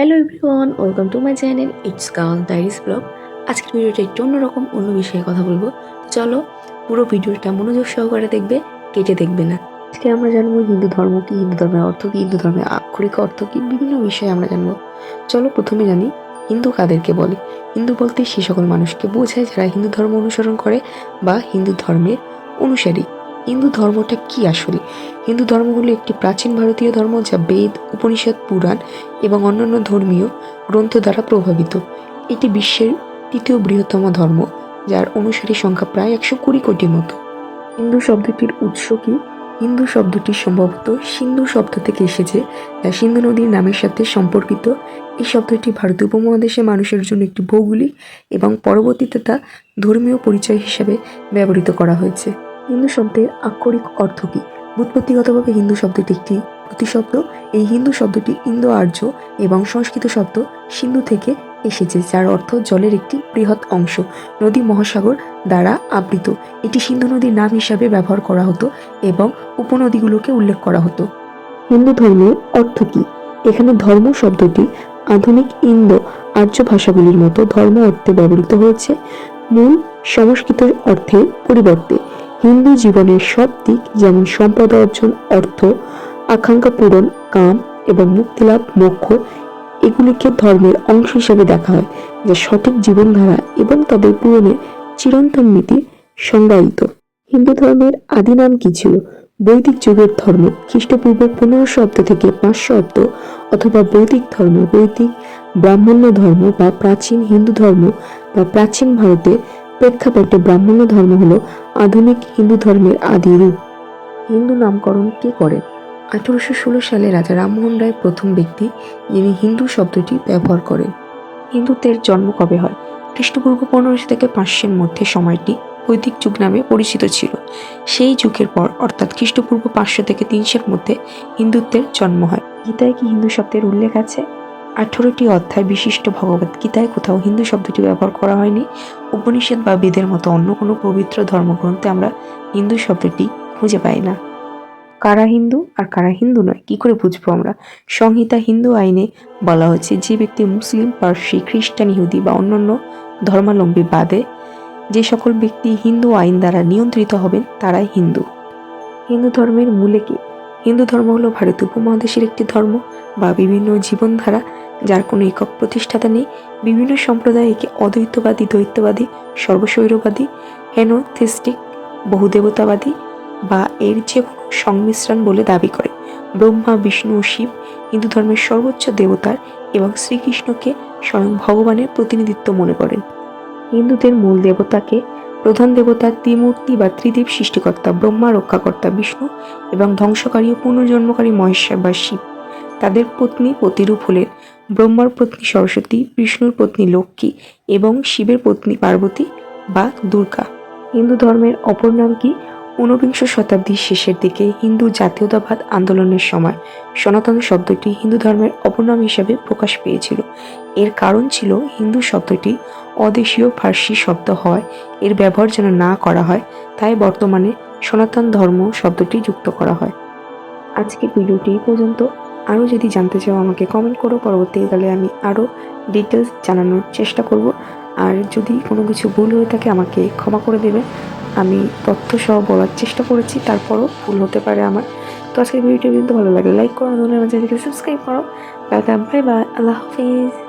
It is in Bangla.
Hello everyone welcome to my channel it's girl diaries blog আজকের ভিডিওটা একটু অন্যরকম, অন্য বিষয়ে কথা বলব। চলো, পুরো ভিডিওটা মনোযোগ সহকারে দেখবে, কেটে দেখবে না। আজকে আমরা জানব হিন্দু ধর্ম কি, হিন্দু ধর্মের অর্থ কি, হিন্দু ধর্মের আক্ষরিক অর্থ কি, বিভিন্ন বিষয়ে আমরা জানব। চলো প্রথমে জানি, হিন্দু কাদেরকে বলে? হিন্দু বলতে সে সকল মানুষকে বোঝায় যারা হিন্দু ধর্ম অনুসরণ করে বা হিন্দু ধর্মের অনুসারী। হিন্দু ধর্মটা কি আসলে? হিন্দু ধর্ম হলো একটি প্রাচীন ভারতীয় ধর্ম যা বেদ, উপনিষদ, পুরাণ এবং অন্যান্য ধর্মীয় গ্রন্থ দ্বারা প্রভাবিত। এটি বিশ্বের তৃতীয় বৃহত্তম ধর্ম, যার অনুসারী সংখ্যা প্রায় একশো কুড়ি কোটির মতো। হিন্দু শব্দটির উৎস কি? হিন্দু শব্দটি সম্ভবত সিন্ধু শব্দ থেকে এসেছে, যা সিন্ধু নদীর নামের সাথে সম্পর্কিত। এই শব্দটি ভারতীয় উপমহাদেশে মানুষের জন্য একটি ভৌগোলিক এবং পরবর্তীতে তা ধর্মীয় পরিচয় হিসেবে ব্যবহৃত করা হয়েছে। হিন্দু শব্দের আক্ষরিক অর্থ কী? ব্যুৎপত্তিগতভাবে হিন্দু শব্দটি একটি প্রতিশব্দ। এই হিন্দু শব্দটি ইন্দো আর্য এবং সংস্কৃত শব্দ সিন্ধু থেকে এসেছে, যার অর্থ জলের একটি বৃহৎ অংশ। নদী মহাসাগর দ্বারা আবৃত। এটি সিন্ধু নদীর নাম হিসাবে ব্যবহার করা হতো এবং উপনদীগুলোকে উল্লেখ করা হতো। হিন্দু ধর্মের অর্থ কী? এখানে ধর্ম শব্দটি আধুনিক ইন্দো আর্য ভাষাগুলির মতো ধর্ম অর্থে ব্যবহৃত হয়েছে। মূল সংস্কৃত অর্থের পরিবর্তে হিন্দু জীবনের সব দিক যেমন সম্পদ অর্জন, অর্থ, আকাঙ্ক্ষা পূরণ, কাম এবং মুক্তিলাভ, মোক্ষ, এগুলিকে ধর্মের অংশ হিসেবে দেখা হয়, যা সঠিক জীবনধারা এবং তাদের পূরণের চিরন্তন নীতি সংজ্ঞায়িত। হিন্দু ধর্মের আদি নাম কি ছিল? বৈদিক যুগের ধর্ম, খ্রিস্টপূর্ব পনেরোশো অব্দ থেকে পাঁচশো অব্দ অথবা বৈদিক ধর্ম, বৈদিক ব্রাহ্মণ্য ধর্ম বা প্রাচীন হিন্দু ধর্ম বা প্রাচীন ভারতের প্রেক্ষাপটে ব্রাহ্মণ্য ধর্ম হলো আধুনিক হিন্দু ধর্মের আদি রূপ। হিন্দু নামকরণ কে করেন? আঠারোশো ষোলো সালে রাজা রামমোহন রায় প্রথম ব্যক্তি যিনি হিন্দু শব্দটি ব্যবহার করেন। হিন্দুত্বের জন্ম কবে হয়? খ্রিস্টপূর্ব পনেরোশো থেকে পাঁচশোর মধ্যে সময়টি বৈদিক যুগ নামে পরিচিত ছিল। সেই যুগের পর অর্থাৎ খ্রিস্টপূর্ব পাঁচশো থেকে তিনশোর মধ্যে হিন্দুত্বের জন্ম হয়। গীতায় কি হিন্দু শব্দের উল্লেখ আছে? আঠারোটি অধ্যায় বিশিষ্ট ভগবত গীতায় কোথাও হিন্দু শব্দটি ব্যবহার করা হয়নি। উপনিষদ বা বেদের মতো অন্য কোনো পবিত্র ধর্মগ্রন্থে আমরা হিন্দু শব্দটি খুঁজে পাই না। কারা হিন্দু আর কারা হিন্দু নয়, কি করে বুঝব আমরা? সংহিতা হিন্দু আইনে বলা হয়েছে, যে ব্যক্তি মুসলিম, পার্সি, খ্রিস্টান, ইহুদি বা অন্যান্য ধর্মাবলম্বী বাদে যে সকল ব্যক্তি হিন্দু আইন দ্বারা নিয়ন্ত্রিত হবেন, তারাই হিন্দু। হিন্দু ধর্মের মূলে কি? হিন্দু ধর্ম হলো ভারতীয় উপমহাদেশের একটি ধর্ম বা বিভিন্ন জীবনধারা যার কোনো একক প্রতিষ্ঠাতা নেই। বিভিন্ন সম্প্রদায় একে অদ্বৈতবাদী, দ্বৈতবাদী সর্বশৈরবাদী হেনোথিস্টিক বহুদেবতাবাদী বা এর যে কোনো সংমিশ্রণ বলে দাবি করে। ব্রহ্মা, বিষ্ণু ও শিব হিন্দু ধর্মের সর্বোচ্চ দেবতার এবং শ্রীকৃষ্ণকে স্বয়ং ভগবানের প্রতিনিধিত্ব মনে করেন। হিন্দুদের মূল দেবতাকে প্রধান দেবতা ত্রিমূর্তি বা ত্রিদেব সৃষ্টিকর্তা, ব্রহ্মা রক্ষাকর্তা, বিষ্ণু এবং ধ্বংসকারী ও পুনর্জন্মকারী মহেশ্বর বা শিব। তাদের পত্নী প্রতিরূপ হলেন। ব্রহ্মার পত্নী সরস্বতী, বিষ্ণুর পত্নী লক্ষ্মী এবং শিবের পত্নী পার্বতী বা দুর্গা। হিন্দু ধর্মের অপর নাম কি? ঊনবিংশ শতাব্দীর শেষের দিকে হিন্দু জাতীয়তাবাদ আন্দোলনের সময় সনাতন শব্দটি হিন্দু ধর্মের অপনাম হিসাবে প্রকাশ পেয়েছিল। এর কারণ ছিল হিন্দু শব্দটি অদেশীয় ফার্সি শব্দ হয়, এর ব্যবহার যেন না করা হয়, তাই বর্তমানে সনাতন ধর্ম শব্দটি যুক্ত করা হয়। আজকের ভিডিওটি পর্যন্ত। আরও যদি জানতে চাও, আমাকে কমেন্ট করো। পরবর্তীকালে আমি আরও ডিটেলস জানানোর চেষ্টা করব। আর যদি কোনো কিছু ভুল হয়ে থাকে, আমাকে ক্ষমা করে দেবে। আমি তথ্য সহ বলার চেষ্টা করেছি, তারপরও ভুল হতে পারে আমার। তো আজকের ভিডিওটি কিন্তু ভালো লাগে লাইক করো। নতুন আমার চ্যানেলকে সাবস্ক্রাইব করো। বাই বাই আল্লাহ হাফিজ।